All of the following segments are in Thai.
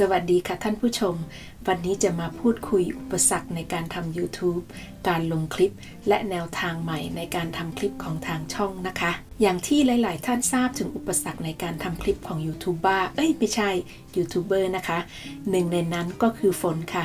สวัสดีค่ะท่านผู้ชม วันนี้จะมาพูดคุยอุปสรรคในการทำ YouTube การลงคลิป และแนวทางใหม่ในการทำคลิปของทางช่องนะคะ อย่างที่หลาย ๆ ท่านทราบถึงอุปสรรคในการทำคลิปของยูทูบเบอร์เอ้ยไม่ใช่ยูทูบเบอร์นะคะหนึ่งในนั้นก็คือฝนค่ะ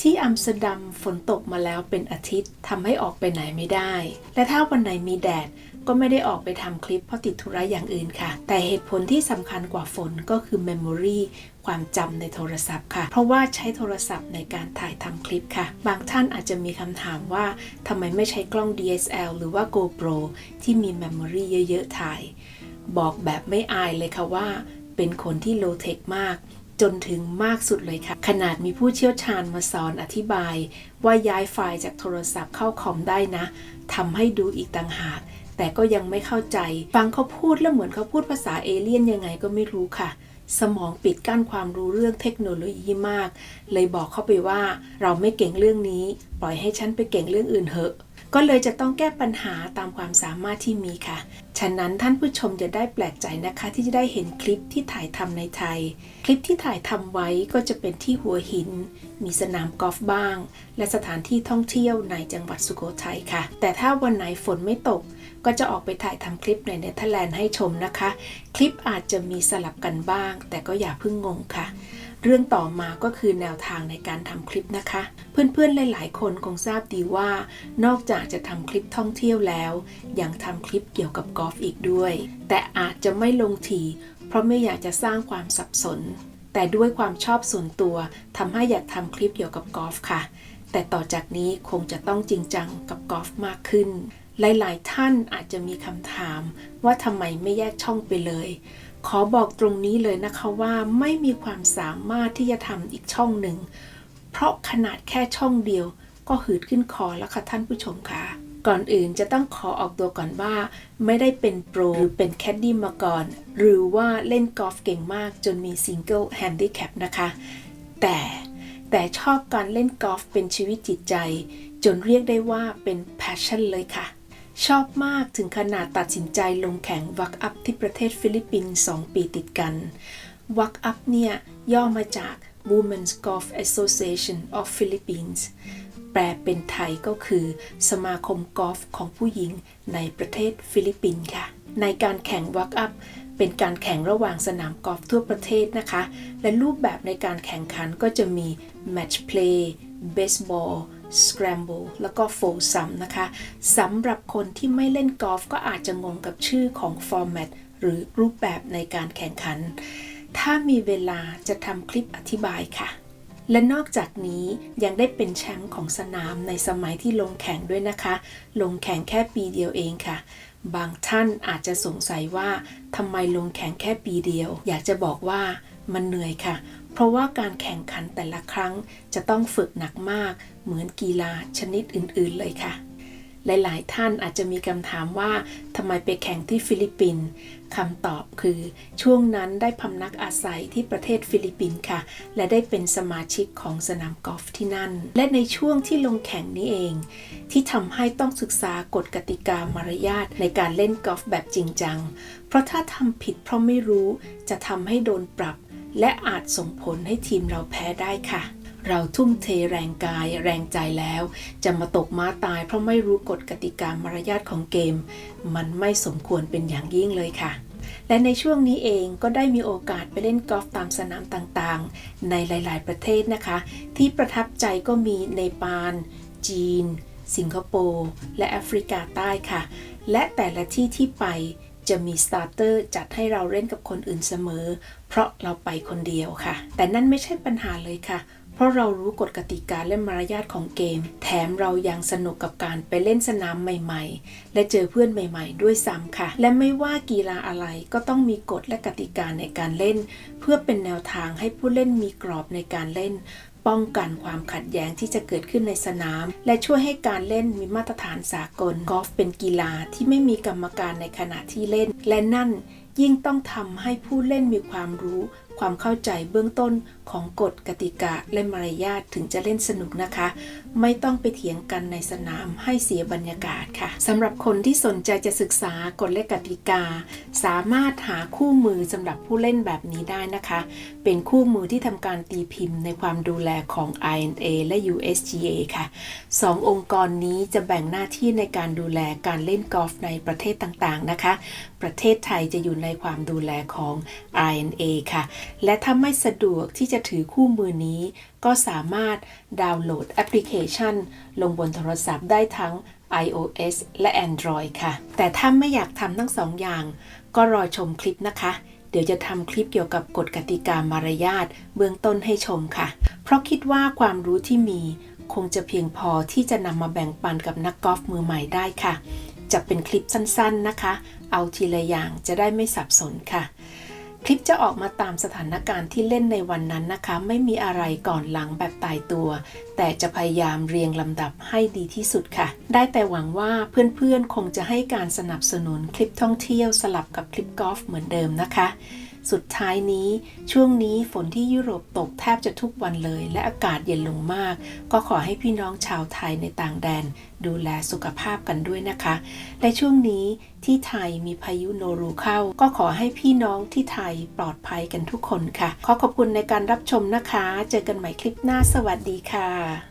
ที่อัมสเตอร์ดัมฝนตกมาแล้วเป็นอาทิตย์ทำให้ออกไปไหนไม่ได้ และถ้าวันไหนมีแดด ก็ไม่ได้ออกไปทำคลิปเพราะติดธุระอย่างอื่นค่ะ แต่เหตุผลที่สำคัญกว่าฝนก็คือ Memory ความจำในโทรศัพท์ค่ะ เพราะว่าใช้โทรศัพท์ในการถ่ายทำคลิปค่ะ บางท่านอาจจะมีคำถามว่าทำไมไม่ใช้กล้อง DSL หรือว่า GoPro ที่มี Memory เยอะ ๆ ถ่าย บอกแบบไม่อายเลยค่ะว่า เป็นคนที่โลเทคมากจนถึงมากสุดเลยค่ะ ขนาดมีผู้เชี่ยวชาญมาสอนอธิบาย ว่าย้ายไฟล์จากโทรศัพท์เข้าคอมได้นะทำให้ดูอีกต่างหาก แต่ก็ยังไม่เข้าใจ ฟังเขาพูดแล้วเหมือนเขาพูดภาษาเอเลี่ยนยังไงก็ไม่รู้ค่ะ สมองปิดกั้นความรู้เรื่องเทคโนโลยีมาก เลยบอกเขาไปว่า เราไม่เก่งเรื่องนี้ ปล่อยให้ฉันไปเก่งเรื่องอื่นเถอะ ก็เลยจะต้องแก้ปัญหาตามความสามารถที่มีค่ะ ฉะนั้นท่านผู้ชมจะได้แปลกใจนะคะ ที่จะได้เห็นคลิปที่ถ่ายทำในไทย คลิปที่ถ่ายทำไว้ก็จะเป็นที่หัวหิน มีสนามกอล์ฟบ้าง และสถานที่ท่องเที่ยวในจังหวัดสุโขทัยค่ะ แต่ถ้าวันไหนฝนไม่ตก ก็จะออกไปถ่ายทำคลิปในเนเธอร์แลนด์ให้ชมนะคะ คลิปอาจจะมีสลับกันบ้าง แต่ก็อย่าเพิ่งงงค่ะ เรื่องต่อมาก็คือแนวทางในการทำคลิปนะคะ เพื่อนๆหลาย ๆ คนคงทราบดีว่า นอกจากจะทำคลิปท่องเที่ยวแล้ว ยังทำคลิปเกี่ยวกับกอล์ฟอีกด้วย แต่อาจจะไม่ลงทีเพราะไม่อยากจะสร้างความสับสน แต่ด้วยความชอบส่วนตัวทำให้อยากทำคลิปเกี่ยวกับกอล์ฟค่ะ แต่ต่อจากนี้คงจะต้องจริงจังกับกอล์ฟมากขึ้น หลาย ๆ ท่านอาจจะมีคำถามว่าทำไมไม่แยกช่องไปเลย ขอบอกตรงนี้เลยนะคะว่าไม่มีความสามารถที่จะทำอีกช่องหนึ่ง เพราะขนาดแค่ช่องเดียวก็หืดขึ้นคอแล้วค่ะท่านผู้ชมค่ะ ก่อนอื่นจะต้องขอออกตัวก่อนว่า ไม่ได้เป็นโปรหรือเป็นแคดดี้มาก่อน หรือว่าเล่นกอล์ฟเก่งมากจนมีซิงเกิลแฮนดิแคปนะคะ แต่แต่ชอบการเล่นกอล์ฟเป็นชีวิตจิตใจ จนเรียกได้ว่าเป็นแพชชั่นเลยค่ะ ชอบมากถึงขนาดตัดสินใจลงแข่งวักอัพที่ประเทศฟิลิปปินส์2 ปีติดกัน วักอัพเนี่ยย่อมาจาก Women's Golf Association of Philippines แปลเป็นไทยก็คือ สมาคมกอล์ฟของผู้หญิงในประเทศฟิลิปปินส์ค่ะ ในการแข่งวักอัพเป็นการแข่งระหว่างสนามกอล์ฟทั่วประเทศนะคะ และรูปแบบในการแข่งขันก็จะมี Match Play Baseball Scramble แล้วก็ f o r s o m นะคะสำหรับคนที่ไม่เล่นกอล์ฟก็อาจจะงงกับชื่อของฟอร์แมตหรือรูปแบบในการแข่งขัน ถ้ามีเวลาจะทำคลิปอธิบายค่ะ และนอกจากนี้ยังได้เป็นแชมป์ของสนามในสมัยที่ลงแข่งด้วยนะคะ ลงแข่งแค่ปีเดียวเองค่ะ บางท่านอาจจะสงสัยว่าทำไมลงแข่งแค่ปีเดียว อยากจะบอกว่ามันเหนื่อยค่ะ เพราะว่าการแข่งขันแต่ละครั้งจะต้องฝึกหนักมาก เหมือนกีฬาชนิดอื่น ๆ เลยค่ะ หลาย ๆ ท่านอาจจะมีคำถามว่าทำไมไปแข่งที่ฟิลิปปินส์คำตอบคือ ช่วงนั้นได้พำนักอาศัยที่ประเทศฟิลิปปินส์ค่ะ และได้เป็นสมาชิกของสนามกอล์ฟที่นั่น และในช่วงที่ลงแข่งนี้เอง ที่ทำให้ต้องศึกษากฎกติกามารยาทในการเล่นกอล์ฟแบบจริงจัง เพราะถ้าทำผิดเพราะไม่รู้จะทำให้โดนปรับ และอาจส่งผลให้ทีมเราแพ้ได้ค่ะ เราทุ่มเทแรงกายแรงใจแล้ว จะมาตกม้าตายเพราะไม่รู้กฎกติกามารยาทของเกม มันไม่สมควรเป็นอย่างยิ่งเลยค่ะและในช่วงนี้เองก็ได้มีโอกาสไปเล่นกอล์ฟตามสนามต่างๆ ในหลาย ๆ ประเทศนะคะ ที่ประทับใจก็มีเนปาลจีน สิงคโปร์ และแอฟริกาใต้ค่ะ และแต่ละที่ที่ไป จะมีสตาร์เตอร์จัดให้เราเล่นกับคนอื่นเสมอ เพราะเราไปคนเดียวค่ะ แต่นั่นไม่ใช่ปัญหาเลยค่ะ เพราะเรารู้กฎกติกาและมารยาทของเกม แถมเรายังสนุกกับการไปเล่นสนามใหม่ๆ และเจอเพื่อนใหม่ๆ ด้วยซ้ำค่ะ และไม่ว่ากีฬาอะไรก็ต้องมีกฎและกติกาในการเล่น เพื่อเป็นแนวทางให้ผู้เล่นมีกรอบในการเล่น ป้องกันความขัดแย้งที่จะเกิดขึ้นในสนาม และช่วยให้การเล่นมีมาตรฐานสากลกอล์ฟเป็นกีฬาที่ไม่มีกรรมการในขณะที่เล่น และนั่นยิ่งต้องทำให้ผู้เล่นมีความรู้ ความเข้าใจเบื้องต้นของกฎกติกาและมารยาทถึงจะเล่นสนุกนะคะ ไม่ต้องไปเถียงกันในสนามให้เสียบรรยากาศค่ะสำหรับคนที่สนใจจะศึกษากฎและกติกา สามารถหาคู่มือสำหรับผู้เล่นแบบนี้ได้นะคะ เป็นคู่มือที่ทำการตีพิมพ์ในความดูแลของ INA และ USGA ค่ะสององค์กรนี้จะแบ่งหน้าที่ในการดูแลการเล่นกอล์ฟในประเทศต่างๆนะคะ ประเทศไทยจะอยู่ในความดูแลของ INA ค่ะและถ้าไม่สะดวกที่จะถือคู่มือนี้ ก็สามารถดาวน์โหลดแอปพลิเคชัน ลงบนโทรศัพท์ได้ทั้ง iOS และ Android ค่ะ แต่ถ้าไม่อยากทำทั้งสองอย่าง ก็รอชมคลิปนะคะ เดี๋ยวจะทำคลิปเกี่ยวกับกฎกติกามารยาทเบื้องต้นให้ชมค่ะ เพราะคิดว่าความรู้ที่มีคงจะเพียงพอที่จะนำมาแบ่งปันกับนักกอล์ฟมือใหม่ได้ค่ะ จะเป็นคลิปสั้นๆนะคะ เอาทีละอย่างจะได้ไม่สับสนค่ะ คลิปจะออกมาตามสถานการณ์ที่เล่นในวันนั้นนะคะ ไม่มีอะไรก่อนหลังแบบตายตัว แต่จะพยายามเรียงลำดับให้ดีที่สุดค่ะ ได้แต่หวังว่าเพื่อนๆ คงจะให้การสนับสนุนคลิปท่องเที่ยวสลับกับคลิปกอล์ฟเหมือนเดิมนะคะสุดท้ายนี้ช่วงนี้ฝนที่ยุโรปตกแทบจะทุกวันเลย และอากาศเย็นลงมาก ก็ขอให้พี่น้องชาวไทยในต่างแดน ดูแลสุขภาพกันด้วยนะคะ และช่วงนี้ที่ไทยมีพายุโนรูเข้า ก็ขอให้พี่น้องที่ไทยปลอดภัยกันทุกคนค่ะ ขอขอบคุณในการรับชมนะคะ เจอกันใหม่คลิปหน้าสวัสดีค่ะ